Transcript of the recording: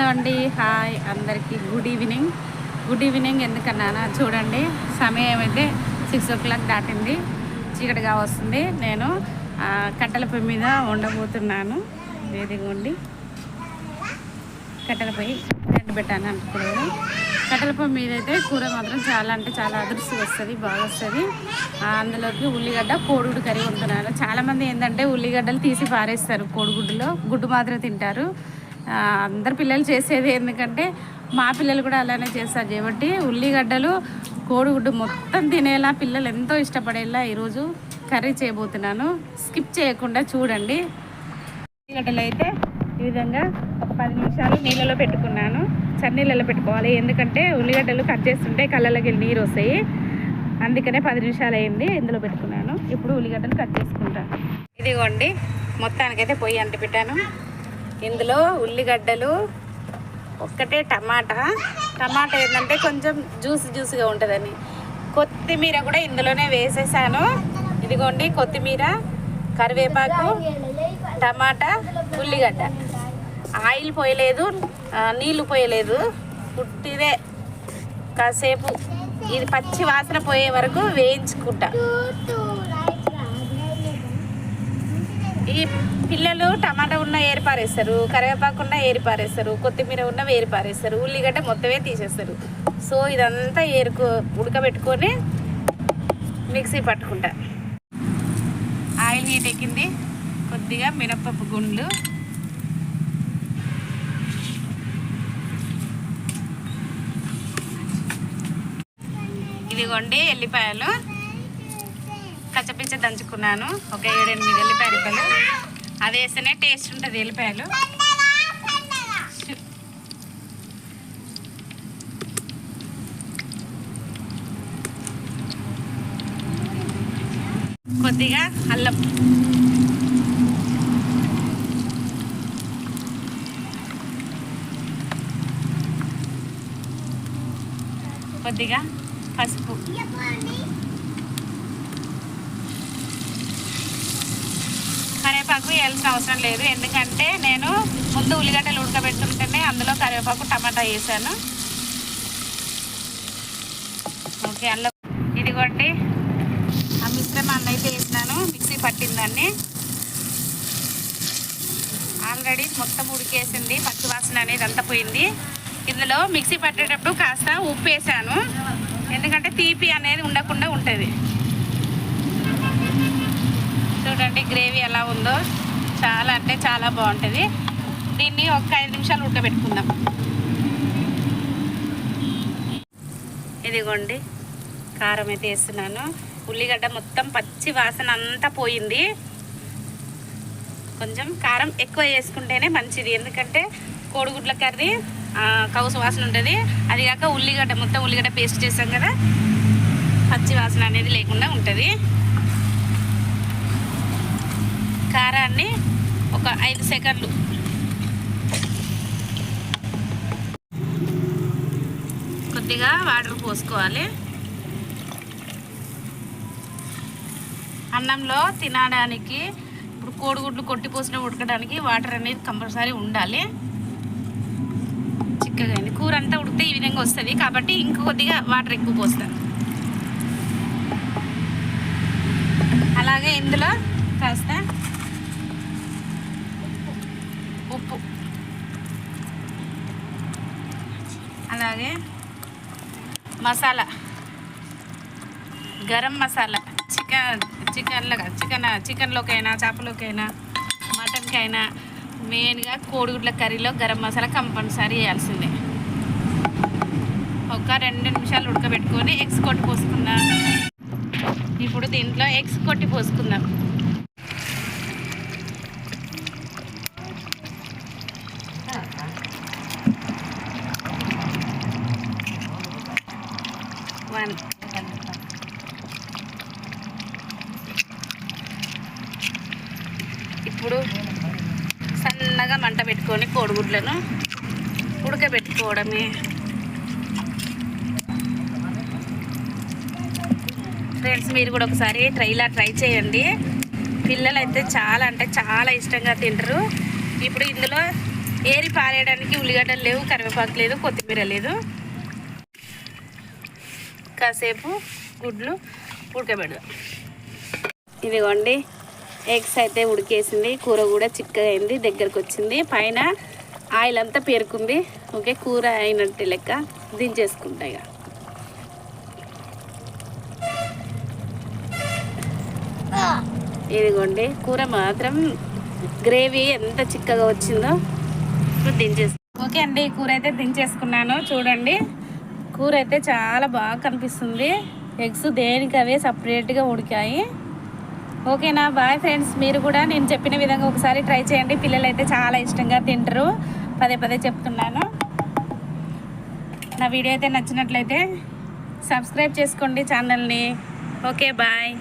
Hello అండి hi అందరికీ. Good evening good evening ఎందుకన్నానా? చూడండి సమయం అయితే సిక్స్ ఓ క్లాక్ దాటింది. చీకటిగా వస్తుంది. నేను ఆ, కట్టెల పొయ్యి మీద ఉండబోతున్నాను. వేదిగోండి కట్టెల పొయ్యి రెండు పెట్టాను అనుకున్నాను. కట్టెల పొయ్యి మీద అయితే కూర మాత్రం చాలా అంటే చాలా అదృష్టి వస్తుంది బాగా వస్తుంది. అందులోకి ఉల్లిగడ్డ కోడిగుడ్డు కర్రీ ఉంటున్నాను చాలామంది ఏంటంటే ఉల్లిగడ్డలు తీసి పారేస్తారు కోడిగుడ్డులో. గుడ్డు మాత్రం తింటారు. అందరు పిల్లలు చేసేది ఎందుకంటే మా పిల్లలు కూడా అలానే చేస్తారు కాబట్టి ఉల్లిగడ్డలు కోడిగుడ్డు మొత్తం తినేలా పిల్లలు ఎంతో ఇష్టపడేలా ఈరోజు కర్రీ చేయబోతున్నాను. స్కిప్ చేయకుండా చూడండి. ఉల్లిగడ్డలు అయితే ఈ విధంగా ఒక పది నిమిషాలు నీళ్ళలో పెట్టుకున్నాను. చన్నీళ్ళలో పెట్టుకోవాలి. ఎందుకంటే ఉల్లిగడ్డలు కట్ చేస్తుంటే కళ్ళలోకి నీరు వస్తాయి. అందుకనే పది నిమిషాలు అయింది ఇందులో పెట్టుకున్నాను. ఇప్పుడు ఉల్లిగడ్డలు కట్ చేసుకుంటాను. ఇదిగోండి మొత్తానికైతే పొయ్యి అంటి పెట్టాను ఇందులో ఉల్లిగడ్డలు ఒక్కటే టమాటా. టమాటా ఏంటంటే కొంచెం జ్యూస్ జ్యూస్గా ఉంటుందని. కొత్తిమీర కూడా ఇందులోనే వేసేసాను. ఇదిగోండి కొత్తిమీర కరివేపాకు టమాటా ఉల్లిగడ్డ. ఆయిల్ పోయలేదు నీళ్ళు పోయలేదు. పుట్టిదే. కాసేపు. ఇది పచ్చి వాసన పోయే వరకు వేయించుకుంటా. ఈ పిల్లలు టమాటా ఉన్న ఏరిపారేస్తారు కరివేపాకు ఉన్న ఏరిపారేస్తారు కొత్తిమీర ఉన్న ఏరిపారేస్తారు ఉల్లిగడ్డ మొత్తమే తీసేస్తారు. సో ఇదంతా ఏరుకు ఉడకబెట్టుకొని మిక్సీ పట్టుకుంటా. ఆయిల్ హీట్ ఎక్కింది. కొద్దిగా మినప్పప్పు గుండ్లు. ఇదిగోండి ఎల్లిపాయలు. కచ్చపించ దంచుకున్నాను. ఒక ఏడెనిమిది ఎల్లిపాయ రిప్పలు అది వేస్తేనే టేస్ట్ ఉంటుంది ఎల్లిపాయలు. కొద్దిగా అల్లం. కొద్దిగా పసుపు. కరివేపాకు వేయాల్సిన అవసరం లేదు. ఎందుకంటే నేను ముందు ఉల్లిగడ్డలు ఉడకబెట్టుంటేనే అందులో కరివేపాకు టమాటా వేసాను. ఓకే అల్లం ఇదిగోండి. ఆ మిశ్రమాన్ని అయితే వేసినాను మిక్సీ పట్టిందాన్ని ఆల్రెడీ మొత్తం ఉడికేసింది. పచ్చి వాసన అనేది అంతా పోయింది. ఇందులో మిక్సీ పట్టేటప్పుడు కాస్త ఉప్పు వేసాను. ఎందుకంటే తీపి అనేది ఉండకుండా ఉంటుంది. చూడండి గ్రేవీ ఎలా ఉందో. చాలా అంటే చాలా బాగుంటుంది. దీన్ని ఒక ఐదు నిమిషాలు ఉడకబెట్టుకుందాం. ఇదిగోండి కారం అయితే వేస్తున్నాను. ఉల్లిగడ్డ మొత్తం పచ్చి వాసన అంతా పోయింది. కొంచెం కారం ఎక్కువ వేసుకుంటేనే మంచిది. ఎందుకంటే కోడిగుడ్ల కర్రీ కౌసు వాసన ఉంటుంది. అది కాక ఉల్లిగడ్డ మొత్తం ఉల్లిగడ్డ పేస్ట్ చేసాం కదా. పచ్చి వాసన అనేది లేకుండా ఉంటుంది. కారాన్ని ఒక ఐదు సెకండ్లు. కొద్దిగా వాటర్ పోసుకోవాలి. అన్నంలో తినడానికి ఇప్పుడు కోడిగుడ్లు కొట్టి పోసిన ఉడకడానికి వాటర్ అనేది కంపల్సరీ ఉండాలి. చిక్కగా అయింది. కూర అంతా ఉడికితే ఈ విధంగా వస్తుంది. కాబట్టి ఇంకా కొద్దిగా వాటర్ ఎక్కువ పోస్తాను. అలాగే ఇందులో కాస్త ఉప్పు అలాగే మసాలా. గరం మసాలా. చికెన్ చికెన్లో చికెన్ చికెన్లోకైనా చేపలోకైనా మటన్కైనా మెయిన్గా కోడిగుడ్ల కర్రీలో గరం మసాలా కంపల్సరీ వేయాల్సిందే. ఒక రెండు నిమిషాలు ఉడకబెట్టుకొని ఎగ్స్ కొట్టి పోసుకుందాం. ఇప్పుడు దీంట్లో ఎగ్స్ కొట్టి పోసుకుందాం. ఇప్పుడు సన్నగా మంట పెట్టుకొని కోడిగుడ్లను ఉడకబెట్టుకోవడమే. ఫ్రెండ్స్ మీరు కూడా ఒకసారి ట్రైలా ట్రై చేయండి. పిల్లలైతే చాలా అంటే చాలా ఇష్టంగా తింటారు. ఇప్పుడు ఇందులో ఏరి పారేయడానికి ఉల్లిగడ్డలు లేవు కరివేపాకు లేదు కొత్తిమీర లేదు. కాసేపు గుడ్లు ఉడకబెడదాం. ఇదిగోండి ఎగ్స్ అయితే ఉడికేసింది కూర కూడా చిక్కగా అయింది దగ్గరకు వచ్చింది పైన ఆయిల్ అంతా పేరుకుంది. ఓకే కూర అయినట్టు లెక్క దించేసుకుంటా ఇక. ఇదిగోండి కూర మాత్రం గ్రేవీ ఎంత చిక్కగా వచ్చిందో ఇప్పుడు దించేసు. ఓకే అండి కూర అయితే దించేసుకున్నాను. చూడండి కూర అయితే చాలా బాగా కనిపిస్తుంది. ఎగ్స్ దేనికి అవే సపరేట్గా ఉడికాయి. ఓకేనా బాయ్ ఫ్రెండ్స్. మీరు కూడా నేను చెప్పిన విధంగా ఒకసారి ట్రై చేయండి. పిల్లలు అయితే చాలా ఇష్టంగా తింటారు. పదే పదే చెప్తున్నాను. నా వీడియో అయితే నచ్చినట్లయితే సబ్స్క్రైబ్ చేసుకోండి ఛానల్ని. Okay bye.